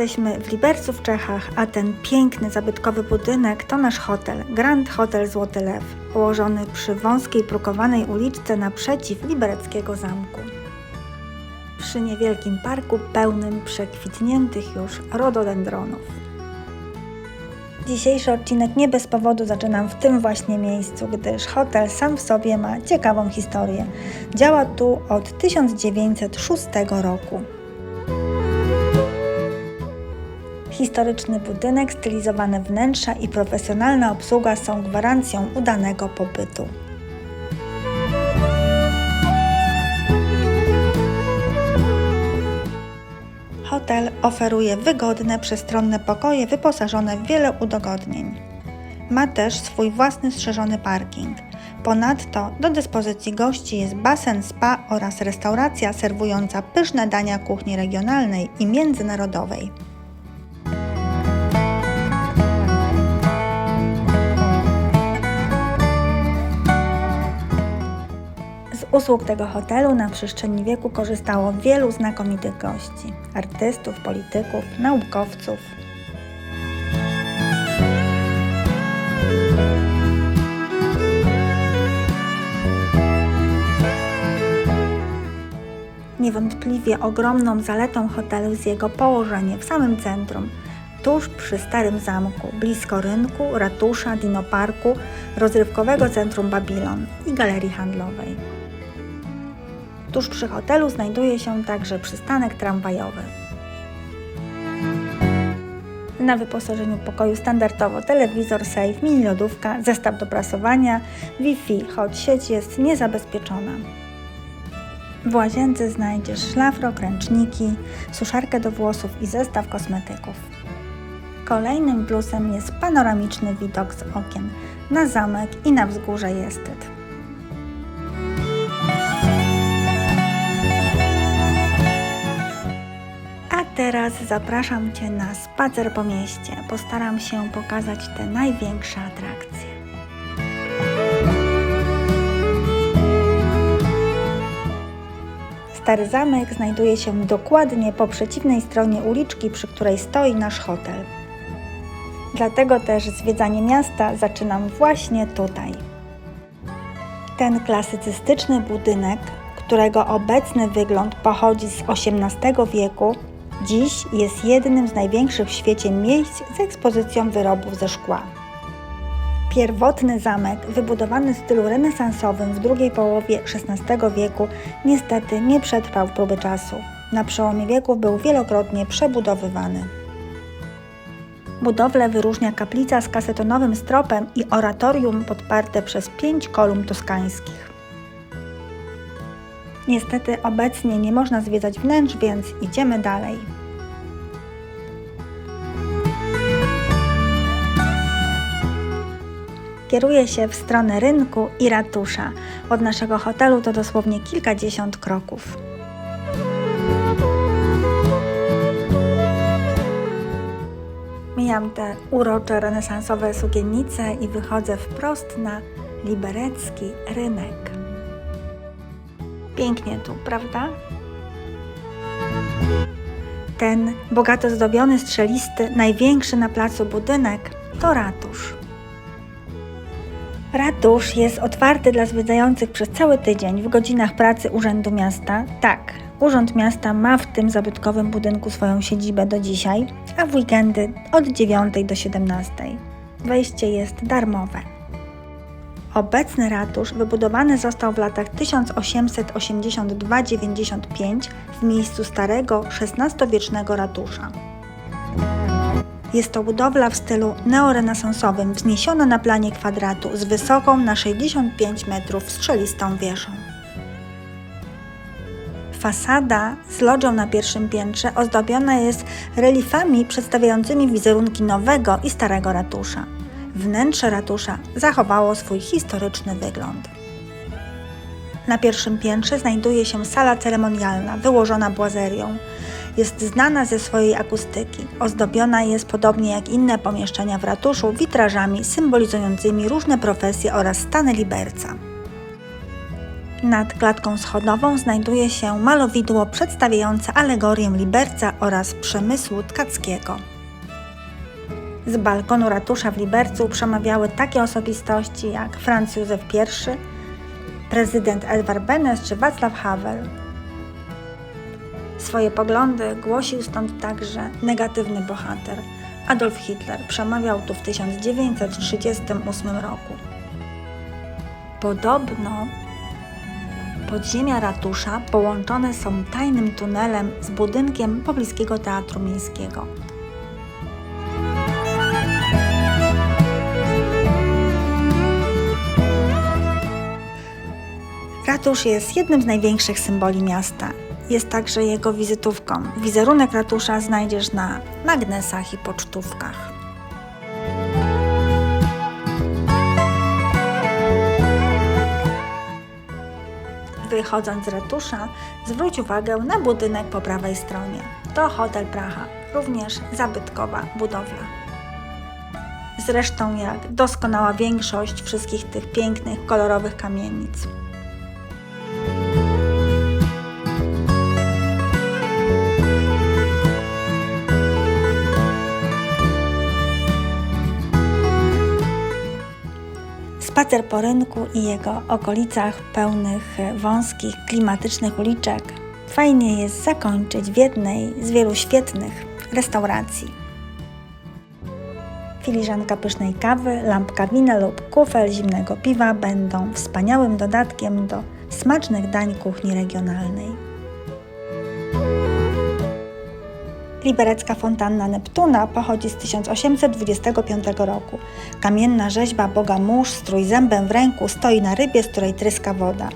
Jesteśmy w Libercu w Czechach, a ten piękny, zabytkowy budynek to nasz hotel, Grand Hotel Złoty Lew, położony przy wąskiej, prukowanej uliczce naprzeciw libereckiego zamku. Przy niewielkim parku pełnym przekwitniętych już rododendronów. Dzisiejszy odcinek nie bez powodu zaczynam w tym właśnie miejscu, gdyż hotel sam w sobie ma ciekawą historię. Działa tu od 1906 roku. Historyczny budynek, stylizowane wnętrza i profesjonalna obsługa są gwarancją udanego pobytu. Hotel oferuje wygodne, przestronne pokoje wyposażone w wiele udogodnień. Ma też swój własny strzeżony parking. Ponadto do dyspozycji gości jest basen, spa oraz restauracja serwująca pyszne dania kuchni regionalnej i międzynarodowej. Usług tego hotelu na przestrzeni wieku korzystało wielu znakomitych gości artystów, polityków, naukowców. Niewątpliwie ogromną zaletą hotelu jest jego położenie w samym centrum, tuż przy Starym Zamku, blisko rynku, ratusza, dinoparku, rozrywkowego centrum Babilon i galerii handlowej. Tuż przy hotelu znajduje się także przystanek tramwajowy. Na wyposażeniu pokoju standardowo telewizor, safe, mini lodówka, zestaw do prasowania, Wi-Fi, choć sieć jest niezabezpieczona. W łazience znajdziesz szlafrok, ręczniki, suszarkę do włosów i zestaw kosmetyków. Kolejnym plusem jest panoramiczny widok z okien na zamek i na wzgórze Jestyd. Teraz zapraszam Cię na spacer po mieście. Postaram się pokazać te największe atrakcje. Stary zamek znajduje się dokładnie po przeciwnej stronie uliczki, przy której stoi nasz hotel. Dlatego też zwiedzanie miasta zaczynam właśnie tutaj. Ten klasycystyczny budynek, którego obecny wygląd pochodzi z XVIII wieku, dziś jest jednym z największych w świecie miejsc z ekspozycją wyrobów ze szkła. Pierwotny zamek, wybudowany w stylu renesansowym w drugiej połowie XVI wieku, niestety nie przetrwał próby czasu. Na przełomie wieków był wielokrotnie przebudowywany. Budowlę wyróżnia kaplica z kasetonowym stropem i oratorium podparte przez pięć kolumn toskańskich. Niestety obecnie nie można zwiedzać wnętrz, więc idziemy dalej. Kieruję się w stronę rynku i ratusza. Od naszego hotelu to dosłownie kilkadziesiąt kroków. Mijam te urocze renesansowe sukiennice i wychodzę wprost na liberecki rynek. Pięknie tu, prawda? Ten bogato zdobiony, strzelisty, największy na placu budynek to ratusz. Ratusz jest otwarty dla zwiedzających przez cały tydzień w godzinach pracy Urzędu Miasta. Tak, Urząd Miasta ma w tym zabytkowym budynku swoją siedzibę do dzisiaj, a w weekendy od 9 do 17. Wejście jest darmowe. Obecny ratusz wybudowany został w latach 1882-95 w miejscu starego XVI-wiecznego ratusza. Jest to budowla w stylu neorenesansowym, wzniesiona na planie kwadratu z wysoką na 65 metrów strzelistą wieżą. Fasada z lodzią na pierwszym piętrze ozdobiona jest reliefami przedstawiającymi wizerunki nowego i starego ratusza. Wnętrze ratusza zachowało swój historyczny wygląd. Na pierwszym piętrze znajduje się sala ceremonialna wyłożona błazerią. Jest znana ze swojej akustyki. Ozdobiona jest podobnie jak inne pomieszczenia w ratuszu witrażami symbolizującymi różne profesje oraz stany liberca. Nad klatką schodową znajduje się malowidło przedstawiające alegorię Liberca oraz przemysłu tkackiego. Z balkonu ratusza w Libercu przemawiały takie osobistości jak Franz Józef I, prezydent Edward Benes czy Václav Havel. Swoje poglądy głosił stąd także negatywny bohater Adolf Hitler. Przemawiał tu w 1938 roku. Podobno podziemia ratusza połączone są tajnym tunelem z budynkiem pobliskiego Teatru Miejskiego. Ratusz jest jednym z największych symboli miasta. Jest także jego wizytówką. Wizerunek ratusza znajdziesz na magnesach i pocztówkach. Wychodząc z ratusza, zwróć uwagę na budynek po prawej stronie. To Hotel Praha, również zabytkowa budowla. Zresztą jak doskonała większość wszystkich tych pięknych, kolorowych kamienic. Spacer po rynku i jego okolicach pełnych wąskich, klimatycznych uliczek fajnie jest zakończyć w jednej z wielu świetnych restauracji. Filiżanka pysznej kawy, lampka wina lub kufel zimnego piwa będą wspaniałym dodatkiem do smacznych dań kuchni regionalnej. Liberecka fontanna Neptuna pochodzi z 1825 roku. Kamienna rzeźba boga mórz z trójzębem w ręku stoi na rybie, z której tryska woda.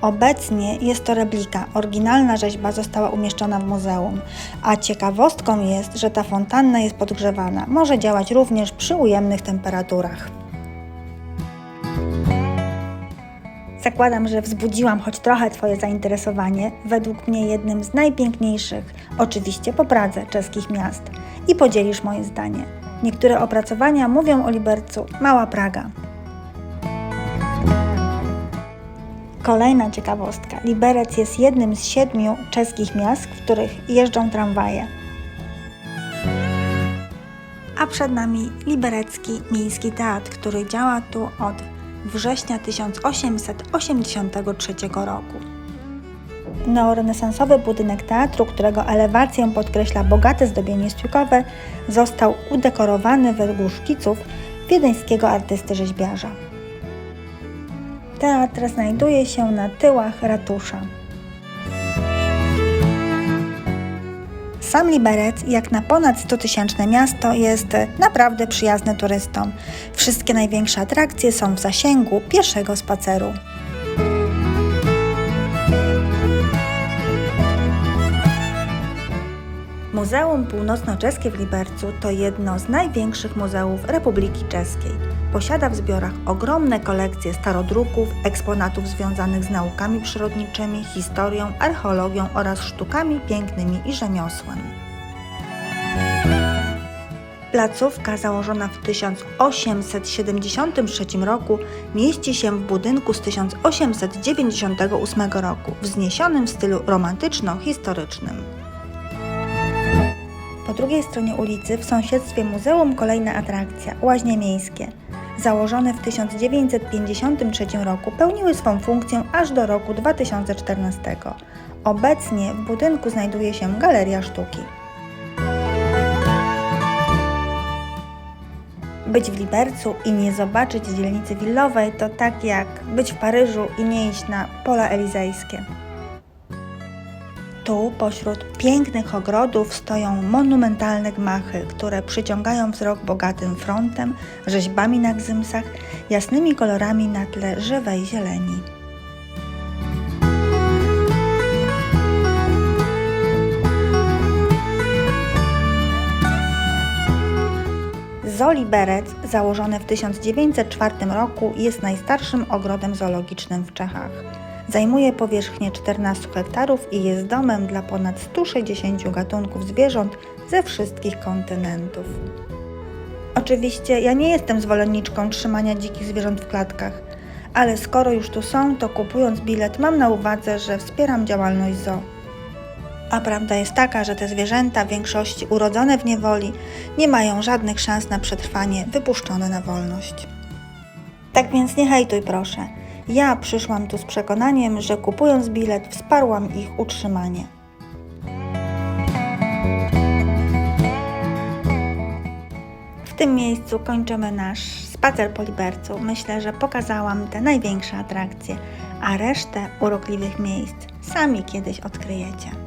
Obecnie jest to replika. Oryginalna rzeźba została umieszczona w muzeum, a ciekawostką jest, że ta fontanna jest podgrzewana. Może działać również przy ujemnych temperaturach. Zakładam, że wzbudziłam choć trochę Twoje zainteresowanie, według mnie jednym z najpiękniejszych, oczywiście po Pradze, czeskich miast i podzielisz moje zdanie. Niektóre opracowania mówią o Libercu Mała Praga. Kolejna ciekawostka. Liberec jest jednym z siedmiu czeskich miast, w których jeżdżą tramwaje. A przed nami Liberecki Miejski Teatr, który działa tu od września 1883 roku. Neorenesansowy budynek teatru, którego elewację podkreśla bogate zdobienie stiukowe, został udekorowany według szkiców wiedeńskiego artysty rzeźbiarza. Teatr znajduje się na tyłach ratusza. Sam Liberec, jak na ponad 100-tysięczne miasto, jest naprawdę przyjazny turystom. Wszystkie największe atrakcje są w zasięgu pieszego spaceru. Muzeum Północnoczeskie w Libercu to jedno z największych muzeów Republiki Czeskiej. Posiada w zbiorach ogromne kolekcje starodruków, eksponatów związanych z naukami przyrodniczymi, historią, archeologią oraz sztukami pięknymi i rzemiosłem. Placówka założona w 1873 roku mieści się w budynku z 1898 roku, wzniesionym w stylu romantyczno-historycznym. Po drugiej stronie ulicy, w sąsiedztwie muzeum, kolejna atrakcja łaźnie miejskie. Założone w 1953 roku, pełniły swą funkcję aż do roku 2014. Obecnie w budynku znajduje się Galeria Sztuki. Być w Libercu i nie zobaczyć dzielnicy willowej to tak jak być w Paryżu i nie iść na pola elizejskie. Tu, pośród pięknych ogrodów, stoją monumentalne gmachy, które przyciągają wzrok bogatym frontem, rzeźbami na gzymsach, jasnymi kolorami na tle żywej zieleni. Zoo Liberec, założone w 1904 roku, jest najstarszym ogrodem zoologicznym w Czechach. Zajmuje powierzchnię 14 hektarów i jest domem dla ponad 160 gatunków zwierząt ze wszystkich kontynentów. Oczywiście ja nie jestem zwolenniczką trzymania dzikich zwierząt w klatkach, ale skoro już tu są, to kupując bilet mam na uwadze, że wspieram działalność zoo. A prawda jest taka, że te zwierzęta, w większości urodzone w niewoli, nie mają żadnych szans na przetrwanie wypuszczone na wolność. Tak więc nie hejtuj proszę. Ja przyszłam tu z przekonaniem, że kupując bilet wsparłam ich utrzymanie. W tym miejscu kończymy nasz spacer po Libercu. Myślę, że pokazałam te największe atrakcje, a resztę urokliwych miejsc sami kiedyś odkryjecie.